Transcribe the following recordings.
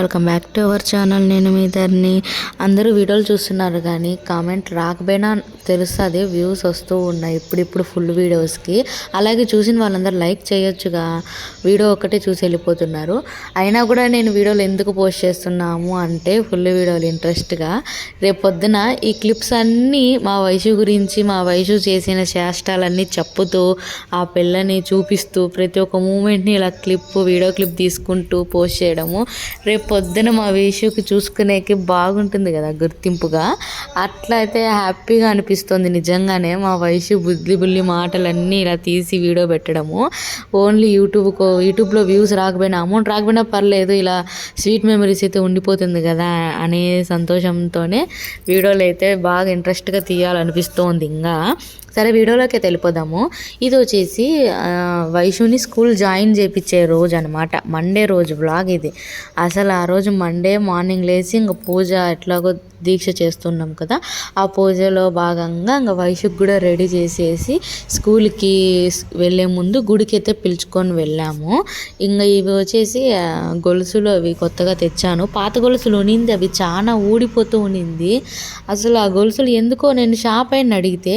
Welcome back to our channel. నేను మీ ఇద్దరిని అందరూ వీడియోలు చూస్తున్నారు కానీ కామెంట్ రాకపోయినా తెలుస్తుంది వ్యూస్ వస్తూ ఉన్నాయి ఇప్పుడిప్పుడు ఫుల్ వీడియోస్కి. అలాగే చూసిన వాళ్ళందరూ లైక్ చేయొచ్చుగా. వీడియో ఒకటే చూసి వెళ్ళిపోతున్నారు. అయినా కూడా నేను వీడియోలు ఎందుకు పోస్ట్ చేస్తున్నాము అంటే ఫుల్ వీడియోలు ఇంట్రెస్ట్గా. రేపు పొద్దున ఈ క్లిప్స్ అన్నీ మా వయసు గురించి మా వయసు చేసిన చేష్టాలన్నీ చెప్పుతూ ఆ పిల్లని చూపిస్తూ ప్రతి ఒక్క మూమెంట్ని ఇలా క్లిప్ వీడియో క్లిప్ తీసుకుంటూ పోస్ట్ చేయడము. రేపు పొద్దున మా వేషుకి చూసుకునేకి బాగుంటుంది కదా గుర్తింపుగా. అట్లా అయితే హ్యాపీగా అనిపిస్తుంది నిజంగానే మా వయసు బుద్ధి బుల్లి మాటలన్నీ ఇలా తీసి వీడియో పెట్టడము. ఓన్లీ యూట్యూబ్కో యూట్యూబ్లో వ్యూస్ రాకపోయినా అమౌంట్ రాకపోయినా పర్లేదు ఇలా స్వీట్ మెమరీస్ అయితే ఉండిపోతుంది కదా అనే సంతోషంతోనే వీడియోలు అయితే బాగా ఇంట్రెస్ట్గా తీయాలనిపిస్తోంది ఇంకా. సరే వీడియోలోకి వెళ్ళిపోదాము. ఇది వచ్చేసి వైషుని స్కూల్ జాయిన్ చేయించే రోజు అనమాట మండే రోజు బ్లాగ్ ఇది. అసలు ఆ రోజు మండే మార్నింగ్ లేచి ఇంక పూజ ఎట్లాగో దీక్ష చేస్తున్నాం కదా. ఆ పూజలో భాగంగా ఇంకా వైషుకి కూడా రెడీ చేసేసి స్కూల్కి వెళ్ళే ముందు గుడికి అయితే పిలుచుకొని వెళ్ళాము. ఇంకా ఇవి వచ్చేసి గొలుసులు అవి కొత్తగా తెచ్చాను. పాత గొలుసులు ఉనింది అవి చాలా ఊడిపోతూ ఉనింది. అసలు ఆ గొలుసులు ఎందుకో నేను షాప్ అయిన అడిగితే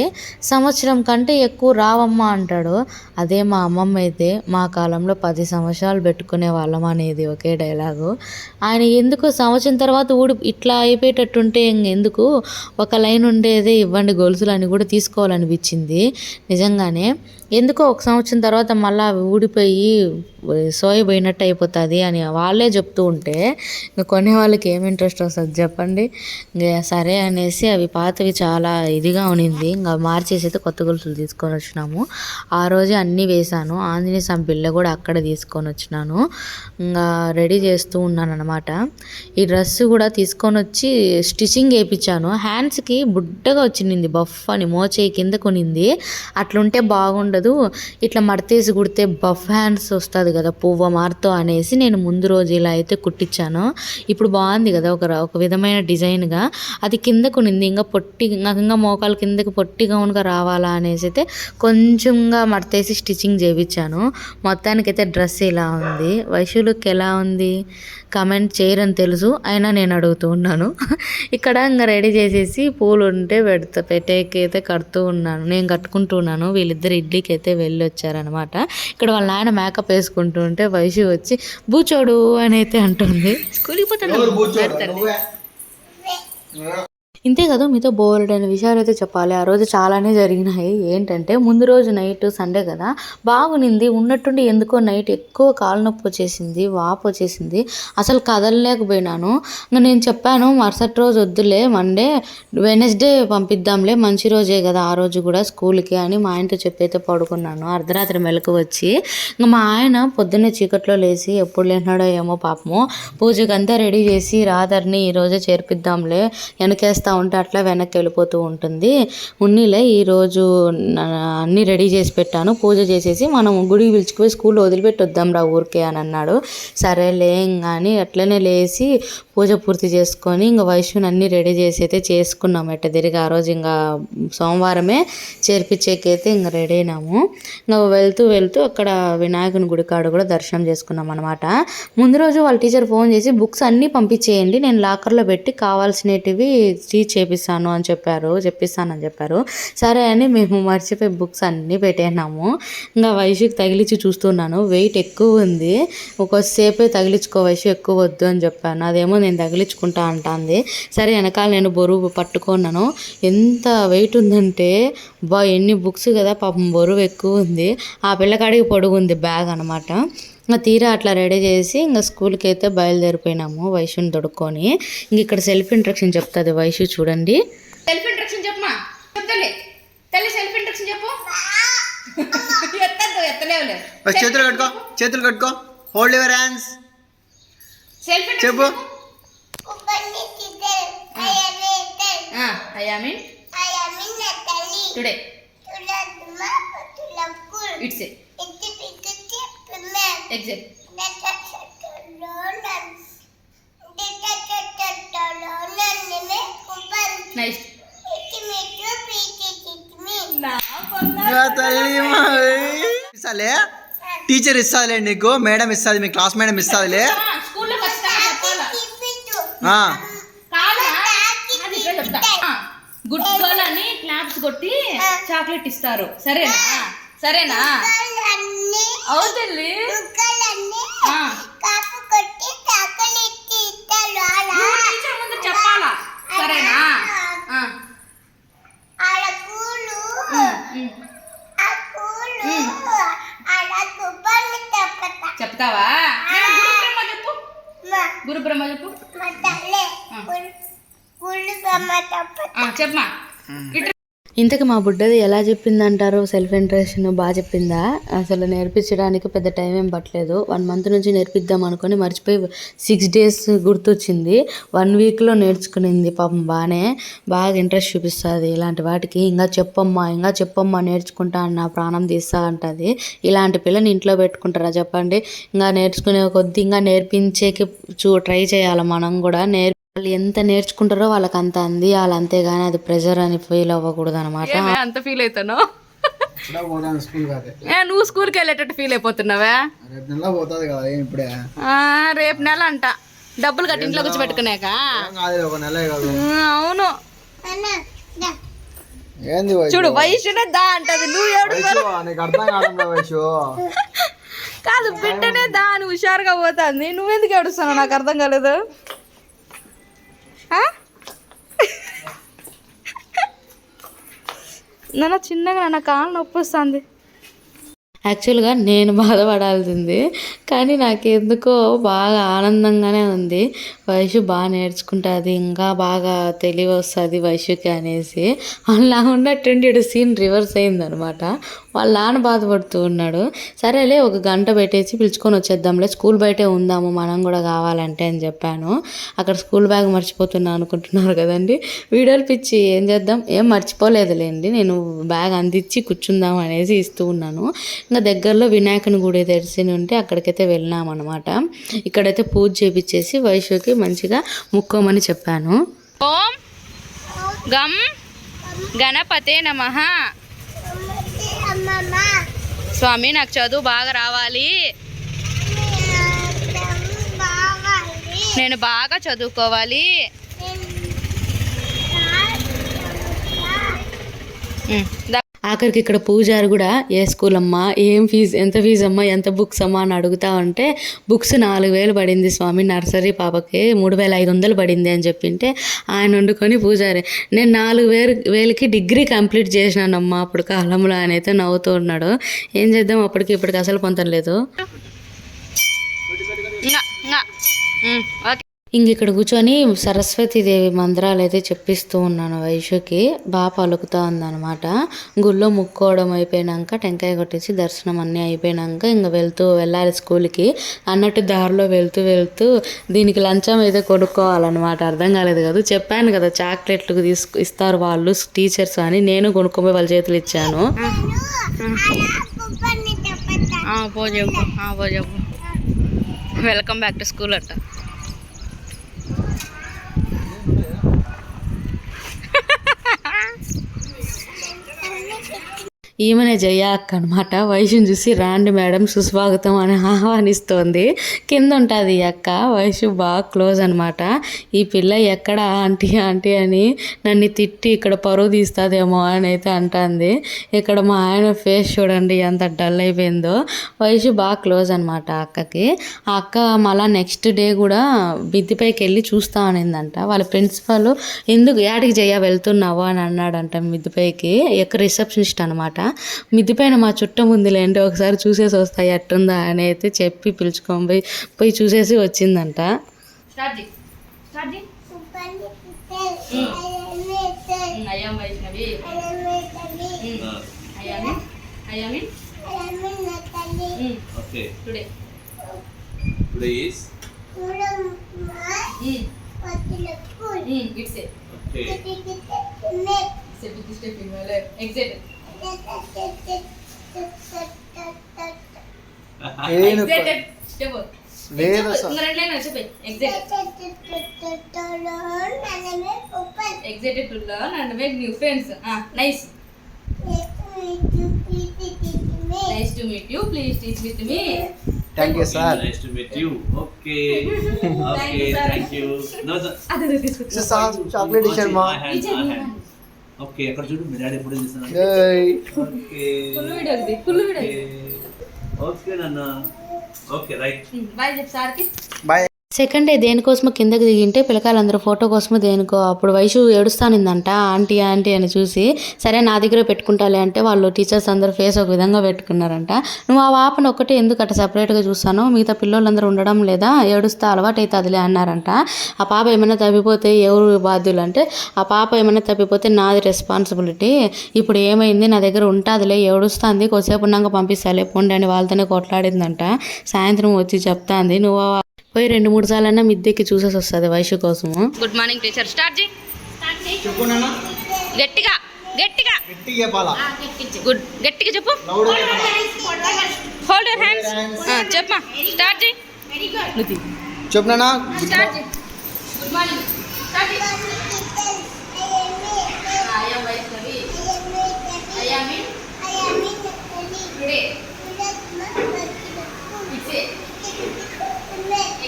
సంవత్సరం కంటే ఎక్కువ రావమ్మా అంటాడు. అదే మా అమ్మమ్మ అయితే మా కాలంలో పది సంవత్సరాలు పెట్టుకునే వాళ్ళం అనేది ఒకే డైలాగు. ఆయన ఎందుకు సంవత్సరం తర్వాత ఊడి ఇట్లా అయిపోయేటట్టుంటే ఎందుకు? ఒక లైన్ ఉండేదే ఇవ్వండి గొలుసులు అని కూడా తీసుకోవాలనిపించింది. నిజంగానే ఎందుకో ఒక సంవత్సరం తర్వాత మళ్ళీ అవి ఊడిపోయి సోయపోయినట్టు అయిపోతుంది అని వాళ్ళే చెప్తూ ఉంటే ఇంకా కొనే వాళ్ళకి ఏం ఇంట్రెస్ట్ వస్తుంది చెప్పండి. ఇంకా సరే అనేసి అవి పాతవి చాలా ఇదిగా ఉనింది ఇంకా మార్చేసి అయితే కొత్త గొలుసులు తీసుకొని వచ్చినాము. ఆ రోజే అన్నీ వేశాను. ఆంజనేయ స్వామి బిళ్ళ కూడా అక్కడ తీసుకొని వచ్చినాను. ఇంకా రెడీ చేస్తూ ఉన్నాను అనమాట ఈ డ్రెస్ కూడా తీసుకొని వచ్చి స్టిచ్చింగ్ వేయించాను హ్యాండ్స్కి బుడ్డగా వచ్చింది బఫ్ అని మోచేయి కింద కొనింది. అట్లుంటే బాగుండదు. ఇట్లా మడతేసి కుడితే బఫ్ హ్యాండ్స్ వస్తుంది కదా పువ్వ మార్తో అనేసి నేను ముందు రోజు ఇలా అయితే కుట్టించాను. ఇప్పుడు బాగుంది కదా ఒక ఒక విధమైన డిజైన్గా. అది కిందకు కొనింది ఇంకా పొట్టి నాకు ఇంకా మోకాలు కిందకి పొట్టి గౌన్గా రావాలా అనేసి అయితే కొంచెంగా మడతేసి స్టిచ్చింగ్ చేయించాను మొత్తానికైతే డ్రెస్ ఇలా ఉంది? వైశులుక్ ఎలా ఉంది? కమెంట్ చేయరని తెలుసు అయినా నేను అడుగుతూ ఉన్నాను. ఇక్కడ ఇంకా రెడీ చేసేసి పూలు ఉంటే పెడతా పెట్టేకి అయితే కడుతూ ఉన్నాను. నేను కట్టుకుంటూ ఉన్నాను. వీళ్ళిద్దరు ఇడ్లీకి అయితే వెళ్ళి వచ్చారనమాట ఇక్కడ వాళ్ళ నాయన మేకప్ వేసుకుంటూ ఉంటే వైశు వచ్చి బూచోడు అని అయితే అంటుంది. స్కూల్కి పోతాను ఇంతే కదా మీతో బోల్డ్ విషయాలు అయితే చెప్పాలి. ఆ రోజు చాలానే జరిగినాయి. ఏంటంటే ముందు రోజు నైట్ సండే కదా. బాగునింది. ఉన్నట్టుండి ఎందుకో నైట్ ఎక్కువ కాలు నొప్పి వచ్చేసింది వాపు వచ్చేసింది. అసలు కదలలేకపోయినాను. నేను చెప్పాను మరుసటి రోజు వద్దులే మండే వెనస్డే పంపిద్దాంలే మంచి రోజే కదా ఆ రోజు కూడా స్కూల్కి అని మా ఆయనతో చెప్పైతే పడుకున్నాను. అర్ధరాత్రి మెలకు వచ్చి ఇంకా మా ఆయన పొద్దున్నే చీకట్లో లేచి ఎప్పుడు లేనాడో ఏమో పాపము పూజకంతా రెడీ చేసి రాధర్ని ఈరోజే చేర్పిద్దాంలే వెనకేస్తా ఉంటే అట్లా వెనక్కి వెళ్ళిపోతూ ఉంటుంది. ఉన్నిలే ఈరోజు అన్ని అన్నీ రెడీ చేసి పెట్టాను. పూజ చేసేసి మనం గుడికి పిలుచుకుపోయి స్కూల్లో వదిలిపెట్టి వద్దాం రా ఊరికే అని అన్నాడు. సరేలే లేం కానీ అట్లనే లేచి పూజ పూర్తి చేసుకొని ఇంకా వైశ్యుని అన్నీ రెడీ చేసి అయితే చేసుకున్నాం. ఎట్ట తిరిగి ఆ రోజు ఇంకా సోమవారమే చేర్పించేకైతే ఇంకా రెడీ అయినాము. ఇంకా వెళ్తూ వెళ్తూ అక్కడ వినాయకుని గుడి కాడ కూడా దర్శనం చేసుకున్నాం అనమాట ముందు రోజు వాళ్ళ టీచర్ ఫోన్ చేసి బుక్స్ అన్నీ పంపించేయండి. నేను లాకర్లో పెట్టి కావాల్సినటివి చేపిస్తాను అని చెప్పారు చెప్పిస్తానని చెప్పారు. సరే అని మేము మర్చిపోయి బుక్స్ అన్నీ పెట్టేనాము ఇంకా వయసుకి తగిలించి చూస్తున్నాను. వెయిట్ ఎక్కువ ఉంది. ఒకసేపే తగిలించుకో వయసు ఎక్కువ వద్దు అని చెప్పాను. అదేమో నేను తగిలించుకుంటా అంటాంది. సరే వెనకాల నేను బరువు పట్టుకున్నాను. ఎంత వెయిట్ ఉందంటే బా ఎన్ని బుక్స్ కదా పాపం బరువు ఎక్కువ ఉంది. ఆ పిల్లకాడికి పొడుగు ఉంది బ్యాగ్ అనమాట ఇంకా తీరా అట్లా రెడీ చేసి ఇంకా స్కూల్కి అయితే బయలుదేరిపోయినాము వైషుని తొడుక్కొని. ఇంక ఇక్కడ సెల్ఫ్ ఇంట్రక్షన్ చెప్తుంది వైషు చూడండి. సెల్ఫ్ ఇంట్రక్షన్ చెప్పమా? తల్లి సెల్ఫ్ ఇంట్రక్షన్ చెప్పు. చేతులు కట్టుకో చేతులు కట్టుకో. హోల్డ్ యువర్ హ్యాండ్స్ సెల్ఫ్ చెప్పు. టుడే ఇట్స్ ఎగ్జిట్ ఇస్తాలే? టీచర్ ఇస్తాదిలే నీకు మేడం ఇస్తుంది మీ క్లాస్ మేడం ఇస్తాదిలే. గుడ్ గర్ల్ అని క్లాప్స్ కొట్టి చాక్లెట్ ఇస్తారు. సరేనా? సరేనా? ముందు చెప్పాలా సరేనా. చెప్తావా నేను గురు బ్రహ్మ చెప్పు గురు బ్రహ్మ చెప్పు ఆ, చెప్పమా ఇంతకు మా బుడ్డది ఎలా చెప్పిందంటారు సెల్ఫ్ ఇంట్రెషన్ బాగా చెప్పిందా? అసలు నేర్పించడానికి పెద్ద టైం ఏం పట్టలేదు. వన్ మంత్ నుంచి నేర్పిద్దాం అనుకొని మర్చిపోయి సిక్స్ డేస్ గుర్తొచ్చింది. వన్ వీక్లో నేర్చుకునింది పాపం బాగానే బాగా ఇంట్రెస్ట్ చూపిస్తుంది. ఇలాంటి వాటికి ఇంకా చెప్పమ్మా ఇంకా చెప్పమ్మా నేర్చుకుంటా అన్న ప్రాణం తీస్తా అంటుంది. ఇలాంటి పిల్లని ఇంట్లో పెట్టుకుంటారా చెప్పండి? ఇంకా నేర్చుకునే కొద్ది ఇంకా నేర్పించేకి చూ ట్రై చేయాలి మనం కూడా. నేర్ వాళ్ళు ఎంత నేర్చుకుంటారో వాళ్ళకి అంత అందియాలి అంతేగాని అది ప్రెజర్ అని ఫీల్ అవ్వకూడదు అనమాట ఏమే అంత ఫీల్ అవుతాను నువ్వు స్కూల్కి వెళ్ళేటట్టు ఫీల్ అయిపోతున్నావా? రేపు నెల పోతుంది కదా ఏం ఇప్పుడే? ఆ, రేపు నెల అంట. డబ్బులు కట్టి ఇంట్లో కూర్చో పెట్టుకునేక ఏం కాదు ఒక నెలే కాదు. అవును. చూడు వయసునే దా అంటది. నువ్వు ఎవడు కాదు బిడ్డనే దా అని హుషారుగా పోతుంది. నువ్వెందుకు ఏడుస్తున్నావు? నాకు అర్థం కాలేదు? నాన్న చిన్నగా నా కాలు నొప్పి వస్తుంది. యాక్చువల్గా నేను బాధపడాల్సింది. కానీ నాకు ఎందుకో బాగా ఆనందంగానే ఉంది. వయసు బాగా నేర్చుకుంటుంది ఇంకా బాగా తెలివి వస్తుంది వయసుకి అనేసి. అలా ఉన్నట్టుండి ఇటు సీన్ రివర్స్ అయిందనమాట. వాళ్ళ నాన్న బాధపడుతూ ఉన్నాడు. సరేలే ఒక గంట పెట్టేసి పిలుచుకొని వచ్చేద్దాంలే స్కూల్ బయటే ఉందాము మనం కూడా కావాలంటే అని చెప్పాను. అక్కడ స్కూల్ బ్యాగ్ మర్చిపోతున్నా అనుకుంటున్నారు కదండి. వీడియోలు పిచ్చి ఏం చేద్దాం? ఏం మర్చిపోలేదులేండి నేను బ్యాగ్ అందించి కూర్చుందాం అనేసి ఇస్తూ ఉన్నాను. ఇంకా దగ్గరలో వినాయకుని గుడి తెరిచి ఉంటే అక్కడికైతే వెళ్ళినాం అనమాట ఇక్కడైతే పూజ చేపించేసి వైశ్వకి మంచిగా ముక్కోమని చెప్పాను. ఓం గం గణపతే నమ. స్వామి నాకు చదువు బాగా రావాలి. నేను బాగా చదువుకోవాలి. దా- ఆఖరికి ఇక్కడ పూజారి కూడా ఏ స్కూల్ అమ్మా ఏం ఫీజు ఎంత ఫీజు అమ్మా ఎంత బుక్స్ అమ్మా అని అడుగుతా ఉంటే బుక్స్ నాలుగు వేలు పడింది స్వామి నర్సరీ పాపకి మూడు వేల ఐదు వందలు పడింది అని చెప్పింటే ఆయన వండుకొని పూజారి నేను నాలుగు వేలు వేలకి డిగ్రీ కంప్లీట్ చేసినానమ్మా అప్పుడు కాలంలో ఆయన అయితే నవ్వుతూ ఉన్నాడు. ఏం చేద్దాం అప్పటికి ఇప్పటికి అసలు పొందలేదు ఓకే. ఇంక ఇక్కడ కూర్చొని సరస్వతీదేవి మంత్రాలు అయితే చెప్పిస్తూ ఉన్నాను వైషుకి బాగా పలుకుతా ఉందన్నమాట. గుళ్ళో ముక్కోవడం అయిపోయినాక టెంకాయ కొట్టేసి దర్శనం అన్నీ అయిపోయినాక ఇంక వెళ్తూ వెళ్ళాలి స్కూల్కి. అన్నట్టు దారిలో వెళ్తూ వెళ్తూ దీనికి లంచం అయితే కొనుక్కోవాలన్నమాట. అర్థం కాలేదు కదా. చెప్పాను కదా చాక్లెట్లు తీసుకు ఇస్తారు వాళ్ళు టీచర్స్ అని. నేను కొనుక్కొని వాళ్ళ చేతులు ఇచ్చాను. ఆ, పో చెప్పు. ఆ, పో చెప్పు. వెల్కమ్ బ్యాక్ టు స్కూల్ అట్ట Ha ha ha! ఈమెనే జయ అక్క అనమాట వయసుని చూసి రాండి మేడం సుస్వాగతం అని ఆహ్వానిస్తోంది. కింద ఉంటుంది ఈ అక్క. వయసు బాగా క్లోజ్ అనమాట ఈ పిల్ల ఎక్కడ ఆంటీ ఆంటీ అని నన్ను తిట్టి ఇక్కడ పరువు తీస్తుందేమో అని అయితే అంటుంది. ఇక్కడ మా ఆయన ఫేస్ చూడండి ఎంత డల్ అయిపోయిందో. వయసు బాగా క్లోజ్ అనమాట అక్కకి. ఆ అక్క మళ్ళా నెక్స్ట్ డే కూడా బిద్దిపైకి వెళ్ళి చూస్తా అనిందంట. వాళ్ళ ప్రిన్సిపల్ ఎందుకు యాడికి జయ వెళ్తున్నావు? అని అన్నాడంట మిద్దిపైకి. ఎక్కడ రిసెప్షనిస్ట్ అనమాట మిద్ది పైన మా చుట్టం ఉందిలేండి ఒకసారి చూసేసి వస్తాయి ఎట్టుందా అని అయితే చెప్పి పిలుచుకొని పోయి పోయి చూసేసి వచ్చిందంట. Today okay. లేదు excited to new friends nice nice to meet you please teach with me thank you sir Nice. To meet you. Okay. Okay, thank you. No, no. Chocolate ఇచ్చారు మా My hand, my hand. Okay అక్కడ చూడు మీ daddy ఎప్పుడు చేస్తున్నారు ఏయ్. Okay video full video okay నాన్న okay right bye చెప్పు సార్కి బాయ్ సెకండ్ డే దేనికోసమో కిందకి దిగింటే పిల్లకాయలందరూ ఫోటో కోసమో దేనికో అప్పుడు వయసు ఏడుస్తానిందంట ఆంటీ ఆంటీ అని చూసి సరే నా దగ్గర పెట్టుకుంటాలే అంటే వాళ్ళు టీచర్స్ అందరూ ఫేస్ ఒక విధంగా పెట్టుకున్నారంట. నువ్వు ఆ వాపను ఒక్కటే ఎందుకు అట్ట సపరేట్గా చూస్తాను? మిగతా పిల్లోళ్ళందరూ ఉండడం లేదా? ఏడుస్తా అలవాటు అవుతుందిలే అన్నారంట. ఆ పాప ఏమైనా తప్పిపోతే ఎవరు బాధ్యులు అంటే ఆ పాప ఏమైనా తప్పిపోతే నాది రెస్పాన్సిబిలిటీ. ఇప్పుడు ఏమైంది? నా దగ్గర ఉంటుందిలే ఏడుస్తుంది కొద్దిసేపు ఉన్నాక పంపిస్తాలే పోండి అని వాళ్ళతోనే కొట్లాడిందంట. సాయంత్రం వచ్చి చెప్తాంది నువ్వు పోయి రెండు మూడు సార్లు అన్నా మిద్దెక్కి చూసేసి వస్తుంది వయసు కోసము. Good morning teacher. స్టార్ట్ చేయి. గట్టిగా గట్టిగా. గుడ్. గట్టిగా చెప్పు. హోల్డ్ యువర్ హ్యాండ్స్ చెప్పమా స్టార్ట్ చేయి. చెప్పు నాన్న స్టార్ట్ చేయి. గుడ్ మార్నింగ్ స్టార్ట్ చేయి.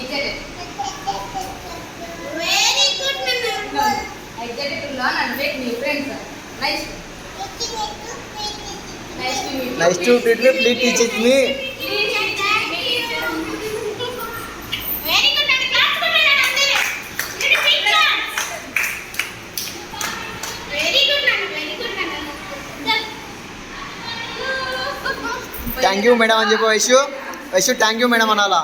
I am Vaishnavi. I am in today. It's a excited. Excited to learn and make new friends. Nice. Nice to meet you. Nice to meet me please teach it me very good అండి class కొట్టారు అందరూ very good అండి very good అండి thank you madam అని చెప్పు వైశ్యు వైశ్యు thank you madam అనాలా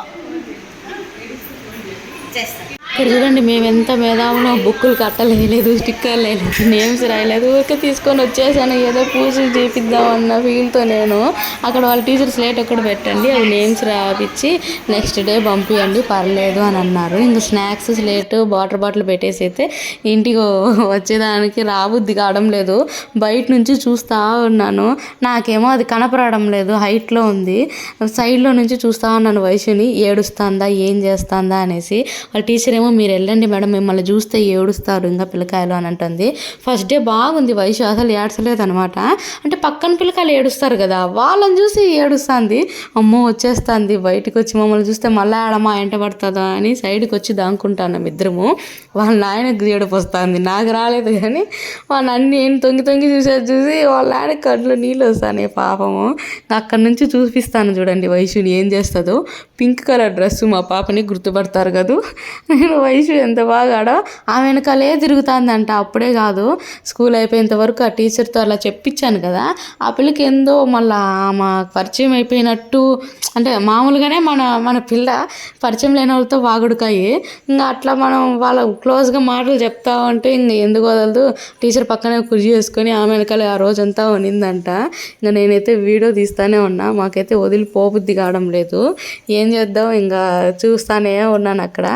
Chester. ఇక్కడ చూడండి మేము ఎంత మేధావులో బుక్కులు కట్టలేదు స్టిక్కర్లు వేయలేదు నేమ్స్ రాయలేదు. ఊరికే తీసుకొని వచ్చేసాను ఏదో పూజలు చేపిద్దాం అన్న ఫీల్తో నేను. అక్కడ వాళ్ళ టీచర్ స్లేట్ ఒక్కడ పెట్టండి అది నేమ్స్ రాపిచ్చి నెక్స్ట్ డే పంపించండి పర్లేదు అని అన్నారు. ఇంకా స్నాక్స్ స్లేట్ వాటర్ బాటిల్ పెట్టేసి అయితే ఇంటికి వచ్చేదానికి రాబుద్ది కావడం లేదు. బయట నుంచి చూస్తూ ఉన్నాను. నాకేమో అది కనపడడం లేదు హైట్లో ఉంది. సైడ్లో నుంచి చూస్తూ ఉన్నాను వయసుని ఏడుస్తుందా ఏం చేస్తుందా అనేసి. వాళ్ళ టీచర్ ఏమో మీరు వెళ్ళండి మేడం మిమ్మల్ని చూస్తే ఏడుస్తారు ఇంకా పిల్లకాయలు అని అంటుంది. ఫస్ట్ డే బాగుంది వయసు అసలు ఏడ్చలేదు అనమాట అంటే పక్కన పిల్లకాయలు ఏడుస్తారు కదా వాళ్ళని చూసి ఏడుస్తుంది. అమ్మో వచ్చేస్తుంది బయటకు వచ్చి మమ్మల్ని చూస్తే మళ్ళీ ఆడమా ఎంట పడుతుందా అని సైడ్కి వచ్చి దాంకుంటాను ఇద్దరము. వాళ్ళ నాయనకు ఏడుపు వస్తుంది నాకు రాలేదు కానీ వాళ్ళ అన్ని ఏం తొంగి తొంగి చూసేది చూసి వాళ్ళ ఆయన కళ్ళు నీళ్ళు వస్తాయి పాపము. అక్కడి నుంచి చూపిస్తాను చూడండి వయసుని ఏం చేస్తుందో. పింక్ కలర్ డ్రెస్ మా పాపని గుర్తుపడతారు కదా. నేను వయసు ఎంత బాగా ఆడో ఆమె వెనకాలే తిరుగుతుందంట. అప్పుడే కాదు స్కూల్ అయిపోయేంత వరకు ఆ టీచర్తో అలా చెప్పించాను కదా. ఆ పిల్లకి ఏందో మళ్ళీ ఆమె పరిచయం అయిపోయినట్టు అంటే మామూలుగానే మన మన పిల్ల పరిచయం లేని వాళ్ళతో వాగుడుకాయి. ఇంకా అట్లా మనం వాళ్ళ క్లోజ్గా మాటలు చెప్తా ఉంటే ఇంక ఎందుకు వదలదు? టీచర్ పక్కనే కుర్చీ చేసుకొని ఆమె వెనకాల ఆ రోజంతా ఉన్నిందంట ఇంకా నేనైతే వీడియో తీస్తానే ఉన్నా. మాకైతే వదిలిపోబుద్ది కావడం లేదు. ఏం చేద్దాం? ఇంకా చూస్తానే ఉన్నాను అక్కడ.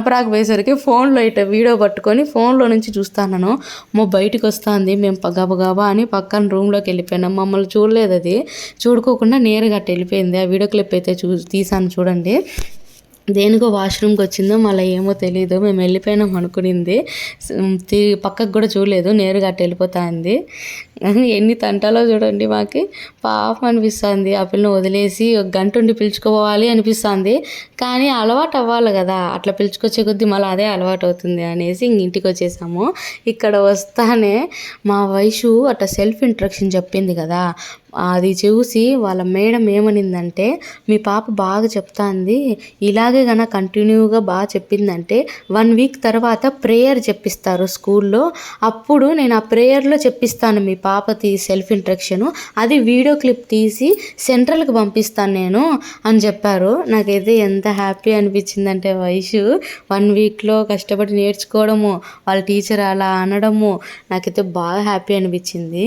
ఆ పోయేసరికి ఫోన్లో ఇట్ట వీడియో పట్టుకొని ఫోన్లో నుంచి చూస్తాను మా బయటికి వస్తుంది. మేము ప- గబగబా అని పక్కన రూమ్లోకి వెళ్ళిపోయినాం. మమ్మల్ని చూడలేదు అది. చూడుకోకుండా నేరుగా అట్ట వెళ్ళిపోయింది. ఆ వీడియో క్లిప్ అయితే చూ తీసాను చూడండి. దేనికో వాష్రూమ్కి వచ్చిందో మళ్ళీ ఏమో తెలియదు మేము వెళ్ళిపోయినాం అనుకునింది. పక్కకు కూడా చూడలేదు. నేరుగా అట్ట వెళ్ళిపోతా ఉంది ఎన్ని తంటాలో చూడండి మాకి పాపం అనిపిస్తుంది. ఆ పిల్లని వదిలేసి ఒక గంట ఉండి పిలుచుకోవాలి అనిపిస్తుంది. కానీ అలవాటు అవ్వాలి కదా. అట్లా పిలుచుకొచ్చే కొద్దీ మళ్ళీ అదే అలవాటు అవుతుంది అనేసి ఇంక ఇంటికి వచ్చేసాము. ఇక్కడ వస్తానే మా వయసు అట్లా సెల్ఫ్ ఇంట్రక్షన్ చెప్పింది కదా. అది చూసి వాళ్ళ మేడం ఏమనిందంటే మీ పాప బాగా చెప్తాంది. ఇలాగే గన కంటిన్యూగా బాగా చెప్పిందంటే వన్ వీక్ తర్వాత ప్రేయర్ చెప్పిస్తారు స్కూల్లో. అప్పుడు నేను ఆ ప్రేయర్లో చెప్పిస్తాను మీ పాప పాపది సెల్ఫ్ ఇంట్రక్షను అది వీడియో క్లిప్ తీసి సెంట్రల్కి పంపిస్తాను నేను అని చెప్పారు. నాకైతే ఎంత హ్యాపీ అనిపించిందంటే వయసు వన్ వీక్లో కష్టపడి నేర్చుకోవడము వాళ్ళ టీచర్ అలా అనడము నాకైతే బాగా హ్యాపీ అనిపించింది.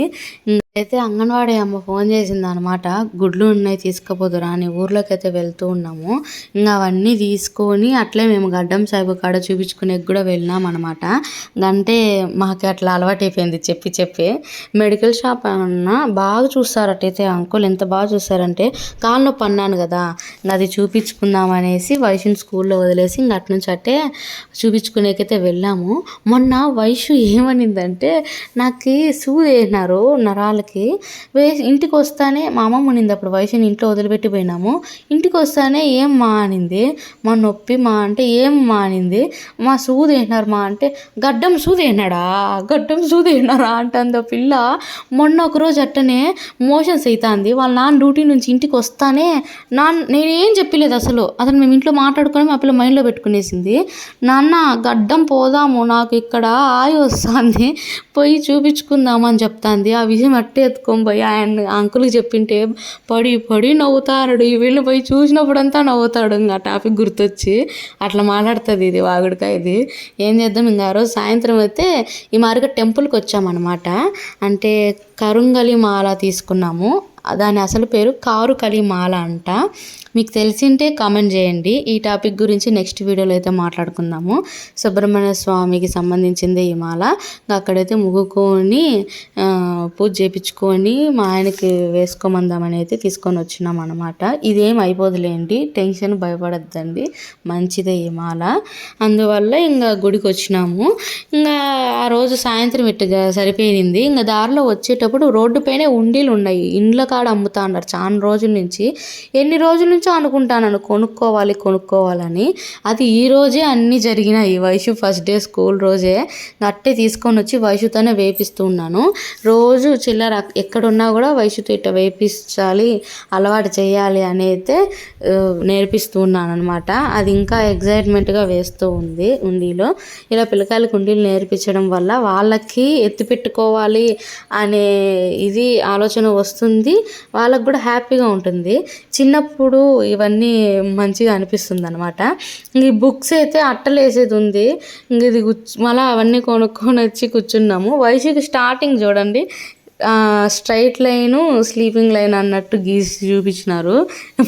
అయితే అంగన్వాడీ అమ్మ ఫోన్ చేసింది అనమాట గుడ్లు ఉన్నాయి తీసుకుపోదురా అని ఊర్లోకి అయితే వెళ్తూ ఉన్నాము. ఇంకా అవన్నీ తీసుకొని అట్లే మేము గడ్డం సాయిబు కాడ చూపించుకునే కూడా వెళ్ళినాం అనమాట అంటే మాకు అట్లా అలవాటు అయిపోయింది చెప్పి చెప్పి. మెడికల్ షాప్ అన్న బాగా చూస్తారు అట్టయితే అంకుల్ ఎంత బాగా చూస్తారంటే కాళ్ళు నొప్పి అన్నాను కదా అది చూపించుకుందాం అనేసి వయసుని స్కూల్లో వదిలేసి ఇంక అటు నుంచి అట్టే చూపించుకునేకైతే వెళ్ళాము. మొన్న వయసు ఏమనిందంటే నాకు సూది వేసినారు నరాలకి వాళ్ళకి ఇంటికి వస్తానే మా అమ్మమ్మ ఉన్నింది అప్పుడు వయసుని ఇంట్లో వదిలిపెట్టి పోయినాము ఇంటికి వస్తానే ఏం మా అనింది. మా నొప్పి మా అంటే ఏం మా అనింది. మా సూది వేసినారు మా అంటే గడ్డం సూది వేసినాడా గడ్డం సూది వేసినారా అంటుంది పిల్ల. మొన్న ఒక రోజు అట్టనే మోషన్స్ అవుతుంది వాళ్ళ నాన్న డ్యూటీ నుంచి ఇంటికి వస్తానే నాన్న నేనేం చెప్పలేదు అసలు. అతను మేము ఇంట్లో మాట్లాడుకొని మా పిల్ల మైండ్లో పెట్టుకునేసింది. నాన్న గడ్డం పోదాము నాకు ఇక్కడ ఆయి వస్తుంది. పోయి చూపించుకుందామని చెప్తాంది. ఆ విషయం అట్టే ఎత్తుకొని పోయి ఆయన అంకుల్కి చెప్పింటే పడి పడి నవ్వుతాడు ఈ వీళ్ళు పోయి చూసినప్పుడంతా నవ్వుతాడు ఇంకా టాపిక్ గుర్తొచ్చి. అట్లా మాట్లాడుతుంది ఇది వాగుడికాయ ఇది. ఏం చేద్దాం ఇంకా ఆ రోజు సాయంత్రం అయితే ఈ మార్గ టెంపుల్కి వచ్చామన్నమాట. అంటే కరుంగలి మాల తీసుకున్నాము. దాని అసలు పేరు కారు కలిమాల అంట. మీకు తెలిసింటే కామెంట్ చేయండి. ఈ టాపిక్ గురించి నెక్స్ట్ వీడియోలో అయితే మాట్లాడుకుందాము. సుబ్రహ్మణ్య స్వామికి సంబంధించింది ఈ మాల. ఇంకా అక్కడైతే ముగ్గుకొని పూజ చేయించుకొని మా ఆయనకి వేసుకోమందామని అయితే తీసుకొని వచ్చినాం అనమాట ఇదేం అయిపోదులేండి. టెన్షన్ భయపడద్దండి. మంచిదే ఈ మాల. అందువల్ల ఇంకా గుడికి వచ్చినాము. ఇంకా ఆ రోజు సాయంత్రం ఇట్టుగా సరిపోయింది. ఇంకా దారిలో వచ్చేటప్పుడు రోడ్డు పైన ఉండీలు ఉన్నాయి ఇండ్ల కాడ అమ్ముతా అన్నారు చాలా రోజుల నుంచి. ఎన్ని రోజుల నుంచో అనుకుంటాను కొనుక్కోవాలి కొనుక్కోవాలని. అది ఈ రోజే అన్నీ జరిగినాయి. వైషు ఫస్ట్ డే స్కూల్ రోజే అట్టే తీసుకొని వచ్చి వైషుతోనే వేపిస్తూ ఉన్నాను. రోజు చిల్లర ఎక్కడున్నా కూడా వైషుతో ఇట్ట వేపించాలి అలవాటు చేయాలి అని అయితే నేర్పిస్తూ ఉన్నాను అనమాట అది ఇంకా ఎగ్జైట్మెంట్గా వేస్తూ ఉంది ఉండిలో ఇలా పిల్లకాయల కుండీలు నేర్పించడం వల్ల వాళ్ళకి ఎత్తిపెట్టుకోవాలి అనే ఇది ఆలోచన వస్తుంది. వాళ్ళకు కూడా హ్యాపీగా ఉంటుంది. చిన్నప్పుడు ఇవన్నీ మంచిగా అనిపిస్తుంది అనమాట ఈ బుక్స్ అయితే అట్టలు వేసేది ఉంది. ఇంక ఇది మళ్ళీ అవన్నీ కొనుక్కొని వచ్చి కూర్చున్నాము. వయసుకి స్టార్టింగ్ చూడండి. స్ట్రైట్ లైన్ స్లీపింగ్ లైన్ అన్నట్టు గీసి చూపించినారు.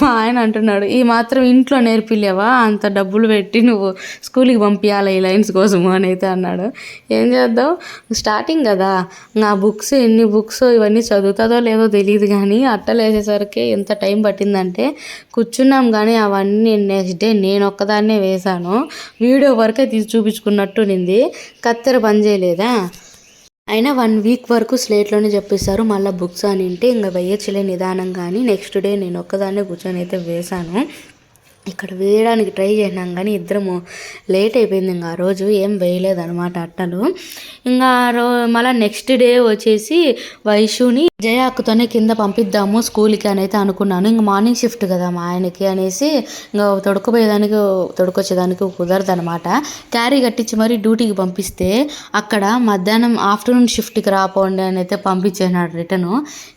మా ఆయన అంటున్నాడు ఈ మాత్రం ఇంట్లో నేర్పిలేవా? అంత డబ్బులు పెట్టి నువ్వు స్కూల్కి పంపించాలి ఈ లైన్స్ కోసము అని అయితే అన్నాడు. ఏం చేద్దాం? స్టార్టింగ్ కదా. నా బుక్స్ ఎన్ని బుక్స్ ఇవన్నీ చదువుతుందో లేదో తెలియదు కానీ అట్టలు వేసేసరికి ఎంత టైం పట్టిందంటే కూర్చున్నాం కానీ అవన్నీ నెక్స్ట్ డే నేను ఒక్కదాన్నే వేశాను. వీడియో వరకే తీసి చూపించుకున్నట్టు నింది కత్తెర పని చేయలేదా? అయినా వన్ వీక్ వరకు స్లేట్లోనే చెప్పిస్తారు మళ్ళీ బుక్స్ అని అంటే ఇంకా వేయచ్చులే నిదానం కానీ నెక్స్ట్ డే నేను ఒక్కదాన్నే కూర్చొని అయితే వేశాను. ఇక్కడ వేయడానికి ట్రై చేసినాం కానీ ఇద్దరము లేట్ అయిపోయింది. ఇంకా ఆ రోజు ఏం వేయలేదు అనమాట అట్టలు. ఇంకా ఆ రో మళ్ళీ నెక్స్ట్ డే వచ్చేసి వైషుని జయాక్తోనే కింద పంపిద్దాము స్కూల్కి అని అయితే అనుకున్నాను. ఇంకా మార్నింగ్ షిఫ్ట్ కదా మా ఆయనకి అనేసి ఇంకా తొడుకుపోయేదానికి తొడుకొచ్చేదానికి కుదరదు అనమాట క్యారీ కట్టించి మరీ డ్యూటీకి పంపిస్తే అక్కడ మధ్యాహ్నం ఆఫ్టర్నూన్ షిఫ్ట్కి రాపోండి అని అయితే పంపించేసినాడు రిటర్న్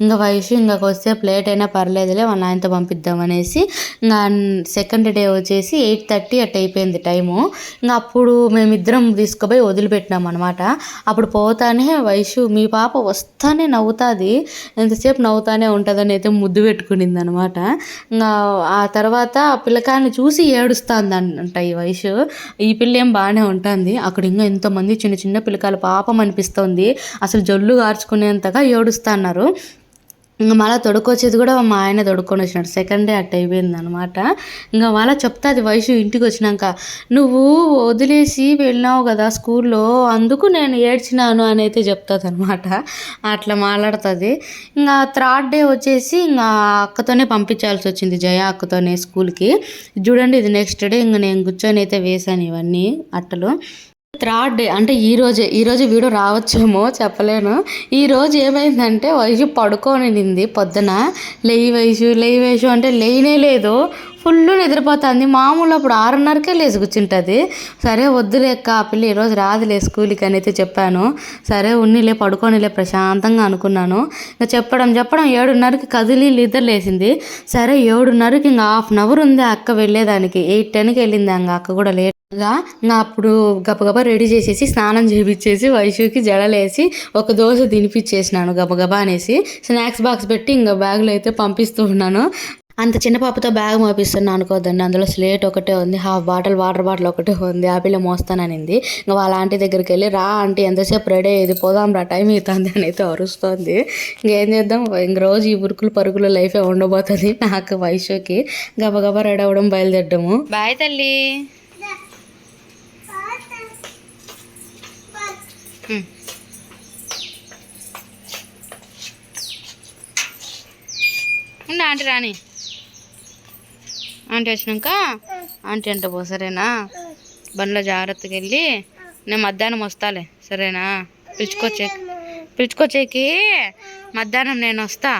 ఇంకా వైషు ఇంకా వస్తే ప్లేట్ అయినా పర్లేదులే వాళ్ళ ఆయనతో పంపిద్దాం అనేసి ఇంకా సెకండ్ డే వచ్చేసి ఎయిట్ థర్టీ అట్ అయిపోయింది టైము. ఇంకా అప్పుడు మేమిద్దరం తీసుకుపోయి వదిలిపెట్టినాం అనమాట అప్పుడు పోతానే వయసు మీ పాప వస్తానే నవ్వుతుంది. ఎంతసేపు నవ్వుతానే ఉంటుందని అయితే ముద్దు పెట్టుకునింది అనమాట ఇంకా ఆ తర్వాత ఆ పిల్లకాయని చూసి ఏడుస్తుంది అంట ఈ వయసు ఈ పిల్ల ఏం బాగానే ఉంటుంది. అక్కడ ఇంకా ఎంతోమంది చిన్న చిన్న పిల్లకాయలు పాపం అనిపిస్తుంది. అసలు జొల్లు గార్చుకునేంతగా ఏడుస్తున్నారు. ఇంకా మళ్ళీ తొడుకొచ్చేది కూడా మా ఆయన తొడుక్కొని వచ్చినాడు. సెకండ్ డే అట్ అయిపోయింది అనమాట ఇంకా మళ్ళీ చెప్తాది వయసు ఇంటికి వచ్చినాక నువ్వు వదిలేసి వెళ్ళినావు కదా స్కూల్లో అందుకు నేను ఏడ్చినాను అని అయితే చెప్తుంది అనమాట అట్లా మాట్లాడుతుంది. ఇంకా థర్డ్ డే వచ్చేసి ఇంకా అక్కతోనే పంపించాల్సి వచ్చింది జయ అక్కతోనే స్కూల్కి. చూడండి ఇది నెక్స్ట్ డే ఇంకా నేను కూర్చొని అయితే వేశాను ఇవన్నీ అట్టలు. థర్డ్ డే అంటే ఈ రోజే ఈరోజు వీడియో రావచ్చేమో చెప్పలేను. ఈ రోజు ఏమైందంటే వయసు పడుకోనింది పొద్దున. లేయి వయసు లేయి వయసు అంటే లేనే లేదు. ఫుల్ నిద్రపోతుంది. మామూలు అప్పుడు ఆరున్నరకే లేచి కూర్చుంటుంది. సరే వద్దులేక్క ఆ పిల్ల ఈరోజు రాదులే స్కూల్కి అని అయితే చెప్పాను. సరే ఉన్నిలే పడుకోనిలే ప్రశాంతంగా అనుకున్నాను. ఇంకా చెప్పడం చెప్పడం ఏడున్నరకి కదిలి నిద్ర లేచింది. సరే ఏడున్నరకి ఇంకా హాఫ్ అన్ అవర్ ఉంది అక్క వెళ్ళేదానికి. ఎయిట్ టెన్కి వెళ్ళింది ఇంకా అక్క కూడా లేట్ గా నా అప్పుడు గబగబా రెడీ చేసేసి స్నానం చేపించేసి వైషుకి జడలేసి ఒక దోశ తినిపించేసినాను గబగబా అనేసి. స్నాక్స్ బాక్స్ పెట్టి ఇంకా బ్యాగ్లో అయితే పంపిస్తూ ఉన్నాను. అంత చిన్న పాపతో బ్యాగ్ మోపిస్తున్నా అనుకోదండి అందులో స్లేట్ ఒకటే ఉంది హాఫ్ బాటిల్ వాటర్ బాటిల్ ఒకటే ఉంది ఆ పిల్ల మోస్తాననింది. ఇంకా వాళ్ళ ఆంటీ దగ్గరికి వెళ్ళి రా ఆంటీ ఎంతసేపు రెడీ అయ్యేది? పోదాం రా టైం అవుతుంది అని అయితే అరుస్తోంది ఇంకేం చేద్దాం? ఇంక రోజు ఈ ఉరుకులు పరుగులు లైఫే ఉండబోతుంది నాకు వయసుకి గబగబా రెడీ అవ్వడం బయలుదేరడము. బాయ్ తల్లి. ఉండి ఆంటీ రాని. ఆంటీ వచ్చినాక ఆంటీ అంట పో సరేనా? బండ్లో జాగ్రత్తగా వెళ్ళి నేను మధ్యాహ్నం వస్తాలే సరేనా? పిలుచుకొచ్చే పిలుచుకొచ్చేకి మధ్యాహ్నం నేను వస్తా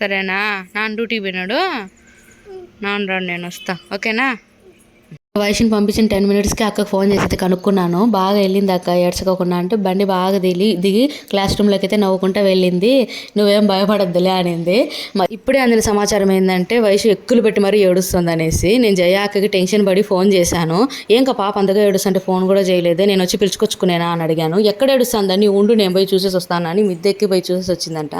సరేనా? నాన్న డ్యూటీకి పోయినాడు. నాన్న రాడు నేను వస్తా ఓకేనా? వైష్ని పంపించిన టెన్ మినిట్స్కి అక్కకు ఫోన్ చేసి అయితే కనుక్కున్నాను. బాగా వెళ్ళింది అక్క ఏడ్చుకోకుండా అంటే బండి బాగా దిగి దిగి క్లాస్ రూమ్లోకి అయితే నవ్వుకుంటా వెళ్ళింది. నువ్వేం భయపడద్దులే అనింది. మ- ఇప్పుడే అందిన సమాచారం ఏంటంటే వయసు ఎక్కులు పెట్టి మరీ ఏడుస్తుంది అనేసి నేను జయ అక్కకి టెన్షన్ పడి ఫోన్ చేశాను. ఏం కా పాప అంతగా ఏడుస్తుంటే ఫోన్ కూడా చేయలేదు నేను వచ్చి పిలుచుకొచ్చుకునేనా అని అడిగాను. ఎక్కడ ఏడుస్తుందని ఉండు నేను పోయి చూసేసి వస్తానని మిద్దెక్కి పోయి చూసేసి వచ్చిందంట.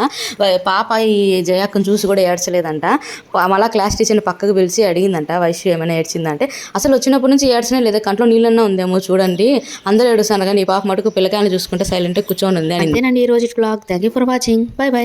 పాప ఈ జయాక్కను చూసి కూడా ఏడ్చలేదంట. మళ్ళీ మళ్ళా క్లాస్ టీచర్ని పక్కకు పిలిచి అడిగిందంట వయసు ఏమైనా ఏడ్చిందంటే అసలు వచ్చినప్పటి నుంచి ఏడ్చినా లేదా. కంట్లో నీళ్ళన్నా ఉందేమో చూడండి. అందరూ ఏడుస్తాను కానీ ఈ పాప మటుకు పిల్లకాయలు చూసుకుంటే సైలెంట్గా కూర్చొని ఉంది అంతేనండి. ఈ రోజు blog thank you for watching bye bye